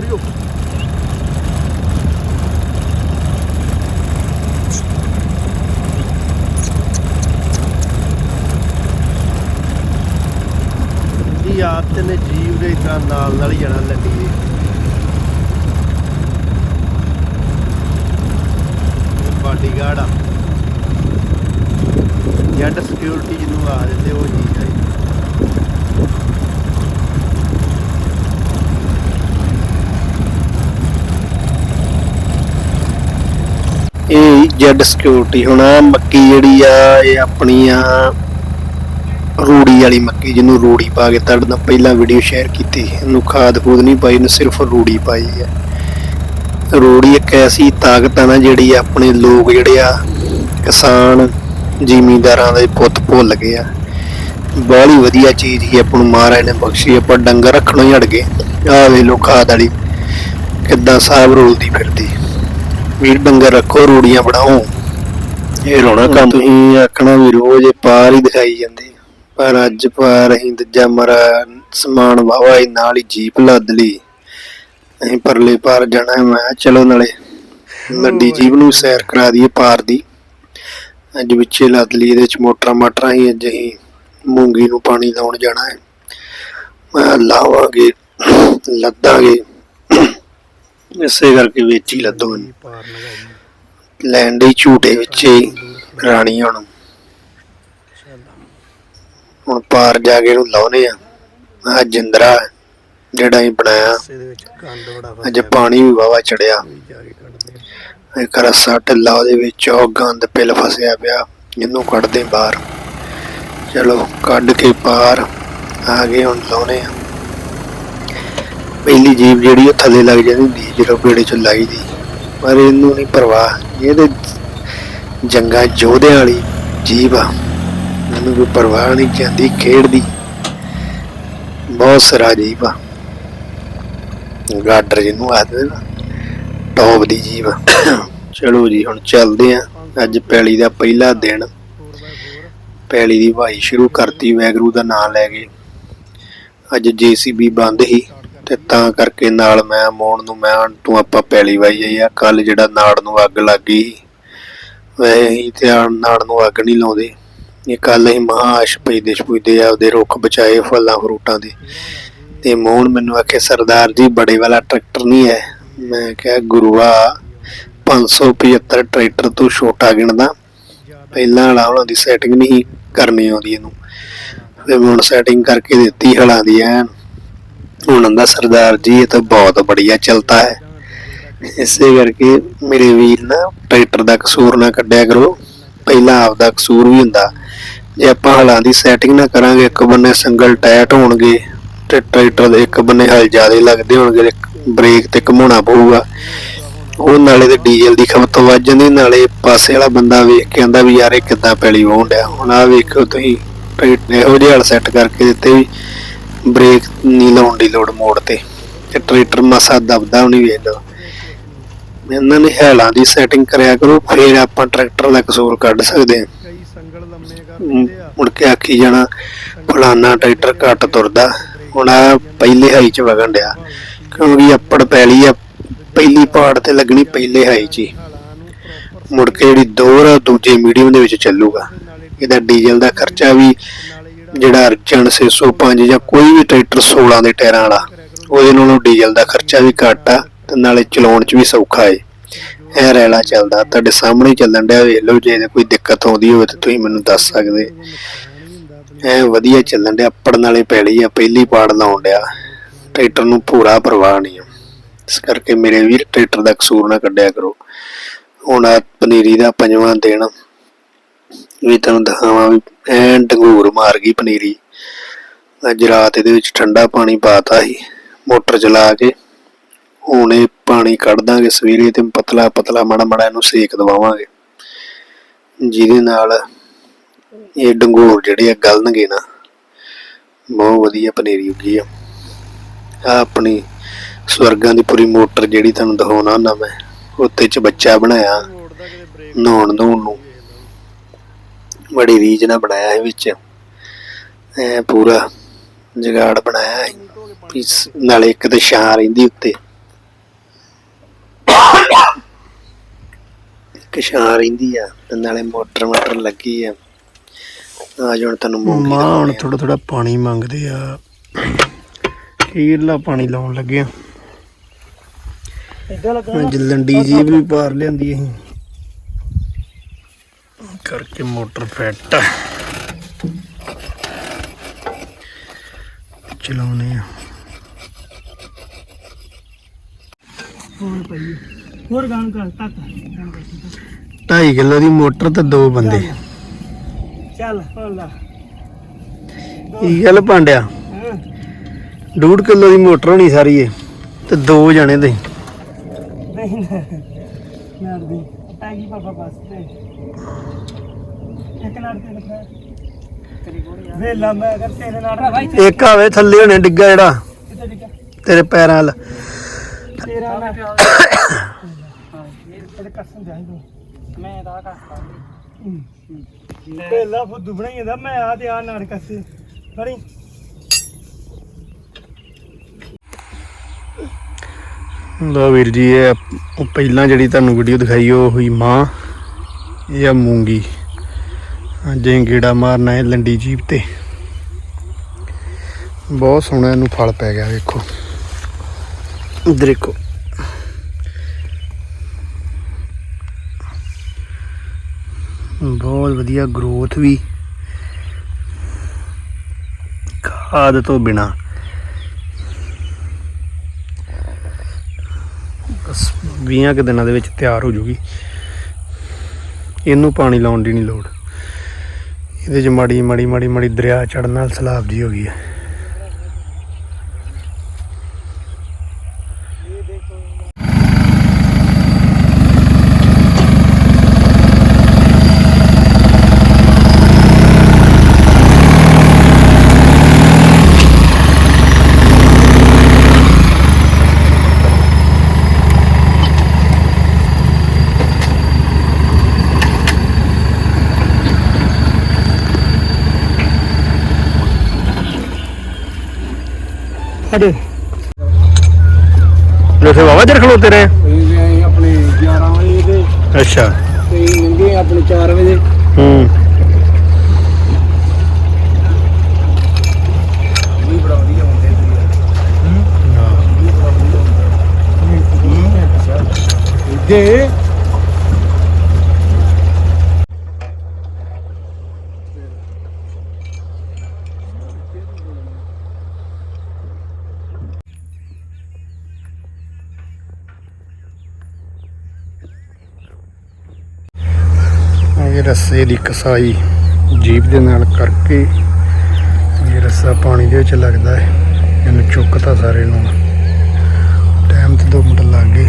ਰਿਓ ਦੀ ਆਦਤ ਨੇ ਜੀਵ ਦੇ ਤਾਂ ਨਾਲ ਨਾਲ ਹੀ ਜਾਣਾ ਲੱਗੀ ਦੇ? ਬਾਡੀਗਾਰਡ ਆ। ਜੈਟ ਸਿਕਿਉਰਿਟੀ ਜਿਹਨੂੰ ਆ ਦਿੰਦੇ, ਉਹ ਚੀਜ਼ ਆ ਜੀ। ਇਹ ਜੈਡ ਸਿਕਿਉਰਿਟੀ ਹੁਣ ਆਹ ਮੱਕੀ ਜਿਹੜੀ ਆ, ਇਹ ਆਪਣੀ ਆ ਰੂੜੀ ਵਾਲੀ ਮੱਕੀ ਜਿਹਨੂੰ ਰੂੜੀ ਪਾ ਕੇ ਤੁਹਾਡੇ ਨਾਲ ਪਹਿਲਾਂ ਵੀਡੀਓ ਸ਼ੇਅਰ ਕੀਤੀ। ਇਹਨੂੰ ਖਾਦ ਖੂਦ ਨਹੀਂ ਪਾਈ, ਇਹਨੂੰ ਸਿਰਫ ਰੂੜੀ ਪਾਈ ਹੈ ਰੂੜੀ ਇੱਕ ਐਸੀ ਤਾਕਤ ਆ ਨਾ ਜਿਹੜੀ ਆਪਣੇ ਲੋਕ ਜਿਹੜੇ ਆ, ਕਿਸਾਨ ਜ਼ਿਮੀਂਦਾਰਾਂ ਦੇ ਪੁੱਤ ਭੁੱਲ ਗਏ ਆ। ਬਾਹਲੀ ਵਧੀਆ ਚੀਜ਼ ਹੀ ਆਪਾਂ ਨੂੰ ਮਹਾਰਾਜ ਨੇ ਬਖਸ਼ੀ, ਆਪਾਂ ਡੰਗਰ ਰੱਖਣੋਂ ਹੀ ਹਟ ਗਏ। ਆਹ ਵੇ ਲੋ ਖਾਦ ਵਾਲੀ ਕਿੱਦਾਂ ਸਾਹਬ ਰੋਲਦੀ ਫਿਰਦੀ। ਵੀਰ ਡੰਗਰ ਰੱਖੋ ਰੂੜੀਆਂ ਬਣਾਓ। ਇਹ ਰੋਣਾ ਕੰਮ ਤੁਸੀਂ ਆਖਣਾ ਵੀ ਰੋਜ਼ ਇਹ ਪਾਰ ਹੀ ਦਿਖਾਈ ਜਾਂਦੇ। ਪਰ ਅੱਜ ਪਾਰ ਅਸੀਂ ਦੂਜਾ ਮਰਾ ਸਮਾਨ ਵਾਵਾ ਹੀ ਨਾਲ ਹੀ ਜੀਪ ਲੱਦ ਲਈ। ਅਸੀਂ ਪਰਲੇ ਪਾਰ ਜਾਣਾ ਹੈ। ਮੈਂ ਚਲੋ ਨਾਲੇ ਲੱਡੀ ਜੀਪ ਨੂੰ ਸੈਰ ਕਰਾ ਦਈਏ ਪਾਰ ਦੀ। ਅੱਜ ਵਿੱਚੇ ਲੱਦ ਲਈ ਇਹਦੇ ਚ ਮੋਟਰਾਂ ਮਾਟਰਾਂ ਹੀ ਅੱਜ ਅਸੀਂ ਮੂੰਗੀ ਨੂੰ ਪਾਣੀ ਲਾਉਣ ਜਾਣਾ ਹੈ। ਮੈਂ ਲਾਵਾਂਗੇ ਲੱਦਾਂਗੇ। ਇਸੇ ਕਰਕੇ ਵਿੱਚ ਲੱਦੋ ਲੈਣ ਦੇ ਝੂਟੇ ਵਿੱਚ ਰਾਣੀ ਹੁਣ ਹੁਣ ਪਾਰ ਜਾ ਕੇ ਇਹਨੂੰ ਲਾਉਨੇ ਆ। ਆ ਜਿੰਦਰਾ ਜਿਹੜਾ ਹੀ ਬਣਾਇਆ। ਅੱਜ ਪਾਣੀ ਵੀ ਵਾਵਾ ਚੜਿਆ। ਇੱਕ ਰਸਾ ਢਿੱਲਾ ਉਹਦੇ ਵਿੱਚ, ਉਹ ਗੰਦ ਪਿਲ ਫਸਿਆ ਪਿਆ ਇਹਨੂੰ ਕੱਢਦੇ ਬਾਹਰ। ਚਲੋ, ਕੱਢ ਕੇ ਪਾਰ ਆ ਗਏ, ਹੁਣ ਲਾਉਨੇ ਆ। ਪਹਿਲੀ ਜੀਪ ਜਿਹੜੀ ਉਹ ਥੱਲੇ ਲੱਗ ਜਾਂਦੀ ਹੁੰਦੀ ਸੀ, ਜਦੋਂ ਪੇੜੇ ਚ ਲਾਈ ਦੀ। ਪਰ ਇਹਨੂੰ ਨਹੀਂ ਪਰਵਾਹ। ਇਹ ਤੇ ਜੰਗਾ ਯੋਧਿਆਂ ਵਾਲੀ ਜੀਪ ਆ। ਇਹਨੂੰ ਕੋਈ ਪਰਵਾਹ ਨਹੀਂ ਜਾਂਦੀ ਖੇਡਦੀ। ਬਹੁਤ ਸਰਾ ਜੀਪ ਆ। ਗਾਡਰ ਜਿਹਨੂੰ ਆਖਦੇ ਨਾ ਟੌਪ ਦੀ ਜੀਪ ਚਲੋ ਜੀ, ਹੁਣ ਚੱਲਦੇ ਆ। ਅੱਜ ਪੈਲੀ ਦਾ ਪਹਿਲਾ ਦਿਨ। ਪੈਲੀ ਦੀ ਵਾਈ ਸ਼ੁਰੂ ਕਰਤੀ ਵੈਗਰੂ ਦਾ ਨਾਮ ਲੈ ਕੇ। ਅੱਜ ਜੀਸੀਬੀ ਬੰਦ ਸੀ। ਤੇ ਤਾਂ ਕਰਕੇ ਨਾਲ ਮੈਂ ਮੋਣ ਨੂੰ ਮੈਂ ਕਿਹਾ ਤੂੰ ਆਪਾਂ ਪੈਲੀ ਵਾਈ ਜਾਈ ਆ। ਕੱਲ ਜਿਹੜਾ ਨਾੜ ਨੂੰ ਅੱਗ ਲੱਗ ਗਈ ਸੀ, ਵੈਸੇ ਹੀ ਧਿਆਨ ਨਾੜ ਨੂੰ ਅੱਗ ਨਹੀਂ ਲਾਉਂਦੇ। ਇਹ ਕੱਲ ਹੀ ਮਹਾਸ਼ ਪੈਦੇ ਛਪੂਦੇ ਆ ਆਪਦੇ ਰੁੱਖ ਬਚਾਏ ਫਲਾਂ ਫਰੂਟਾਂ ਦੇ। ਤੇ ਮੋਹਨ ਮੈਨੂੰ ਆਖੇ ਸਰਦਾਰ ਜੀ ਬੜੇ ਵਾਲਾ ਟਰੈਕਟਰ ਨਹੀਂ ਹੈ। ਮੈਂ ਕਿਹਾ ਗੁਰੂਆ 575 ਟਰੈਕਟਰ ਤੋਂ ਛੋਟਾ ਗਿਣਦਾ। ਪਹਿਲਾਂ ਵਾਲਾ ਉਹਨਾਂ ਦੀ ਸੈਟਿੰਗ ਨਹੀਂ ਕਰਨੀ ਆਉਂਦੀ ਇਹਨੂੰ। ਫਿਰ ਹੁਣ ਸੈਟਿੰਗ ਕਰਕੇ ਦਿੱਤੀ ਹਲਾਂ ਦੀ ਐਨ। ਹੁਣ ਦਾ ਸਰਦਾਰ ਜੀ, ਇਹ ਤਾਂ ਬਹੁਤ ਬੜੀਆ ਚਲਤਾ ਹੈ। ਇਸੇ ਕਰਕੇ ਮੇਰੇ ਵੀਰ ਨਾ ਟਰੈਕਟਰ ਦਾ ਕਸੂਰ ਨਾ ਕੱਢਿਆ ਕਰੋ। ਪਹਿਲਾਂ ਆਪਦਾ ਕਸੂਰ ਵੀ ਹੁੰਦਾ। ਜੇ ਆਪਾਂ ਹਲਾਂ ਦੀ ਸੈਟਿੰਗ ਨਾ ਕਰਾਂਗੇ, ਇੱਕ ਬੰਨੇ ਸਿੰਗਲ ਟਾਇਟ ਹੋਣਗੇ ਤੇ ਟਰੈਕਟਰ ਦੇ ਇੱਕ ਬੰਨੇ ਹਲ ਜ਼ਿਆਦੇ ਲੱਗਦੇ ਹੋਣਗੇ ਤੇ ਬ੍ਰੇਕ ਤੇ ਘਮਾਉਣਾ ਪਊਗਾ। ਉਹ ਨਾਲੇ ਤੇ ਡੀਜ਼ਲ ਦੀ ਖਪਤ ਵੱਧ ਜਾਂਦੀ, ਨਾਲੇ ਪਾਸੇ ਵਾਲਾ ਬੰਦਾ ਵੇਖ ਕੇ ਆਂਦਾ ਵੀ ਯਾਰ ਇਹ ਕਿੱਦਾਂ ਪੈਲੀ ਵਾਹੁਣ ਡਿਆ। ਹੁਣ ਆ ਵੇਖੋ ਤੁਸੀਂ, ਟਰੈਕਟਰ ਇਹੋ ਜਿਹੇ ਹਲ ਸੈੱਟ ਕਰਕੇ ਦਿੱਤੇ ਵੀ ਬ੍ਰੇਕ ਨਹੀਂ ਲਾਉਣ ਦੀ ਲੋੜ ਮੋੜ ਤੇ। ਤੇ ਟਰੈਕਟਰ ਮਸਾ ਦਬਦਾ ਨਹੀਂ ਵੇਖ ਲਓ। ਇਹਨਾਂ ਨੇ ਹੈਲਾਂ ਦੀ ਸੈਟਿੰਗ ਕਰਿਆ ਕਰੋ ਫਿਰ ਆਪਾਂ ਟਰੈਕਟਰ ਦਾ ਕਸੂਰ ਕੱਢ ਸਕਦੇ ਹਾਂ। ਮੁੜ ਕੇ ਆਖੀ ਜਾਣਾ ਫਲਾਨਾ ਟਰੈਕਟਰ ਘੱਟ ਤੁਰਦਾ। ਹੁਣ ਆ ਪਹਿਲੇ ਹਾਈ ਚ ਵਗਣ ਡਿਆ। ਕਿਉਂਕਿ ਅੱਪੜ ਪੈਲੀ ਆ ਪਹਿਲੀ ਪਾੜ ਤੇ ਲੱਗਣੀ ਪਹਿਲੇ ਹਾਈ ਚ ਮੁੜ ਕੇ ਜਿਹੜੀ ਦੋਰ ਆ ਦੂਜੇ ਮੀਡੀਅਮ ਦੇ ਵਿੱਚ ਚੱਲੂਗਾ। ਇਹਦਾ ਡੀਜ਼ਲ ਦਾ ਖਰਚਾ ਵੀ ਜਿਹੜਾ ਜਿਹੜਾ ਅਰਜਨ 605 ਜਾਂ ਕੋਈ ਵੀ ਟਰੈਕਟਰ 16 ਦੇ ਟਾਇਰਾਂ ਵਾਲਾ ਉਹਦੇ ਨਾਲੋਂ ਡੀਜ਼ਲ ਦਾ ਖਰਚਾ ਵੀ ਘੱਟ ਆ ਤੇ ਨਾਲੇ ਚਲਾਉਣ 'ਚ ਵੀ ਸੌਖਾ ਏ। ਇਹ ਰੈਲਾ ਚੱਲਦਾ, ਤੁਹਾਡੇ ਸਾਹਮਣੇ ਚੱਲਣ ਡਿਆ, ਵੇਖ ਲਓ ਜੇ ਕੋਈ ਦਿੱਕਤ ਆਉਂਦੀ ਹੋਵੇ ਤਾਂ ਤੁਸੀਂ ਮੈਨੂੰ ਦੱਸ ਸਕਦੇ। ਨੁਕਸਾਨ ਐ ਵਧੀਆ ਚੱਲਣ ਡਿਆ, ਪੜਨ ਵਾਲੇ ਪੈਲੀ ਆ, ਪਹਿਲੀ ਪਾੜ ਲਾਉਣ ਡਿਆ। ਟਰੈਕਟਰ ਨੂੰ ਪੂਰਾ ਪਰਵਾਹ ਨਹੀਂ ਇਸ ਕਰਕੇ ਮੇਰੇ ਵੀਰ ਟਰੈਕਟਰ ਦਾ ਕਸੂਰ ਨਾ ਕੱਢਿਆ ਕਰੋ। ਹੁਣ ਆ ਪਨੀਰੀ ਦਾ ਪੰਜਵਾਂ ਦਿਨ ਵੀ ਤੁਹਾਨੂੰ ਦਿਖਾਵਾਂ ਵੀ ਐਨ ਡੰਗੂਰ ਮਾਰ ਗਈ ਪਨੀਰੀ। ਅੱਜ ਰਾਤ ਇਹਦੇ ਵਿੱਚ ਠੰਡਾ ਪਾਣੀ ਪਾਤਾ ਸੀ, ਮੋਟਰ ਚਲਾ ਕੇ। ਹੁਣ ਇਹ ਪਾਣੀ ਕੱਢ ਦਾਂਗੇ ਸਵੇਰੇ ਤੇ ਪਤਲਾ ਪਤਲਾ ਮਾੜਾ ਮਾੜਾ ਇਹਨੂੰ ਸੇਕ ਦਵਾਵਾਂਗੇ। ਜਿਹਦੇ ਨਾਲ ਇਹ ਡੰਗੂਰ ਜਿਹੜੇ ਆ ਗਲਣਗੇ ਨਾ, ਬਹੁਤ ਵਧੀਆ ਪਨੀਰੀ ਉੱਗੀ ਆ। ਆ ਆਪਣੀ ਸਵਰਗਾਂ ਦੀ ਪੂਰੀ ਮੋਟਰ ਜਿਹੜੀ ਤੁਹਾਨੂੰ ਦਿਖਾਉਣਾ ਹੁੰਦਾ ਮੈਂ, ਉੱਤੇ ਚ ਬੱਚਾ ਬਣਾਇਆ ਨਹਾਉਣ ਧੋਣ ਨੂੰ। ਬੜੀ ਰੀਝ ਨਾਲ ਬਣਾਇਆ ਹੈ ਵਿੱਚ। ਐ ਪੂਰਾ ਜਗਾੜ ਬਣਾਇਆ ਹੈ ਨਾਲੇ ਇੱਕ ਤੇ ਛਾਂ ਰਹਿੰਦੀ ਉੱਤੇ। ਇੱਕ ਛਾਂ ਰਹਿੰਦੀ ਆ ਤੇ ਨਾਲੇ ਮੋਟਰ ਮੋਟਰ ਲੱਗੀ ਆ। ਆ ਹੁਣ ਤੈਨੂੰ ਮੂੰਗੀ ਦਾ ਹੁਣ ਥੋੜਾ ਥੋੜਾ ਪਾਣੀ ਮੰਗਦੇ ਆ। ਹੀਰਲਾ ਪਾਣੀ ਲਾਉਣ ਲੱਗੇ ਆ। ਜਿੱਦਣ ਡੀਜੀ ਵੀ ਪਾਰ ਲਿਆਂਦੀ ਅਸੀਂ ਕਰਕੇ ਮੋਟਰ ਫਿੱਟ। ਚਲਾਉਨੇ ਆ। ਹੋਰ ਪਈ ਹੋਰ ਗਾਣ ਕਰ ਤੱਕ। 2.5 ਕਿਲੋ ਦੀ ਮੋਟਰ ਤੇ ਦੋ ਬੰਦੇ। ਚੱਲ ਹੋਲਾ ਕੀ ਗੱਲ ਹਾਂ। ਡੂਢ ਕਿਲੋ ਦੀ ਮੋਟਰ ਹੋਣੀ ਸਾਰੀ ਇਹ ਤੇ ਦੋ ਜਣੇ ਦੇ। ਨਹੀਂ ਨਾ। ਦੀ ਆ ਗਈ ਪਾਪਾ ਬਸ ਤੇ। ਇੱਕ ਲੜ ਕੇ ਦਿਖਾ ਵੇਲਾ ਮੈਂ ਅਗਰ ਤੇਰੇ ਨਾਲ ਭਾਈ ਇੱਕ ਆਵੇ ਥੱਲੇ ਹੋਣੇ ਡਿੱਗਾ ਜਿਹੜਾ। ਕਿੱਥੇ ਡਿੱਗਾ ਤੇਰੇ ਪੈਰਾਂ ਵੱਲ। ਤੇਰਾ ਮੈਂ ਇਹਦੇ ਕਸਮ ਜਾਈ ਤੂੰ ਮੈਂ ਤਾਂ ਕਰਦਾ ਪਹਿਲਾ ਫੁੱਦੂ ਬਣਾਈ ਜਾਂਦਾ ਮੈਂ ਆ ਤੇ ਆ ਨਾੜ ਕੱਸੇ ਫੜੀ ਲੋ ਵੀਰ ਜੀ ਇਹ ਉਹ ਪਹਿਲਾਂ ਜਿਹੜੀ ਤੁਹਾਨੂੰ ਵੀਡੀਓ ਦਿਖਾਈ ਉਹ ਹੋਈ ਮਾਂ ਇਹ ਆ ਮੂੰਗੀ। ਅੱਜ ਅਸੀਂ ਗੇੜਾ ਮਾਰਨਾ ਹੈ ਲੰਡੀ ਜੀਪ ਤੇ। ਬਹੁਤ ਸੋਹਣਾ ਇਹਨੂੰ ਫਲ ਪੈ ਗਿਆ, ਵੇਖੋ। ਦੇਖੋ। ਬਹੁਤ ਵਧੀਆ ਗਰੋਥ ਵੀ। ਖਾਦ ਤੋਂ ਬਿਨਾ। ਬਸ 20 ਕੁ ਦਿਨਾਂ ਦੇ ਵਿੱਚ ਤਿਆਰ ਹੋ ਜੂਗੀ। ਇਹਨੂੰ ਪਾਣੀ ਲਾਉਣ ਦੀ ਨਹੀਂ ਲੋੜ। ਇਹਦੇ 'ਚ ਮਾੜੀ ਮਾੜੀ ਮਾੜੀ ਮਾੜੀ ਦਰਿਆ ਚੜਨ ਨਾਲ ਸਲਾਬ ਜੀ ਹੋ ਗਈ ਹੈ। ਅੜੇ ਉੱਥੇ ਵਾਵਾ ਜਰ ਖਲੋਤੇ ਰਹੇ? ਇਹ ਆਪਣੇ 11 ਵਜੇ ਤੇ। ਅੱਛਾ। ਤੇ ਲੰਗੇ ਆਪਣੇ 4 ਵਜੇ। ਹੂੰ। ਵੀ ਬੜਾ ਵਧੀਆ ਹੁੰਦੇ ਦੇ ਇਹ ਰੱਸੇ ਦੀ ਕਸਾਈ ਜੀਪ ਦੇ ਨਾਲ ਕਰਕੇ ਇਹ ਰੱਸਾ ਪਾਣੀ ਦੇ ਵਿੱਚ ਲੱਗਦਾ ਹੈ। ਇਹਨੂੰ ਚੁੱਕਤਾ ਸਾਰੇ ਨੂੰ ਟਾਈਮ ਤੇ 2 ਮਿੰਟ ਲੱਗ ਗਏ।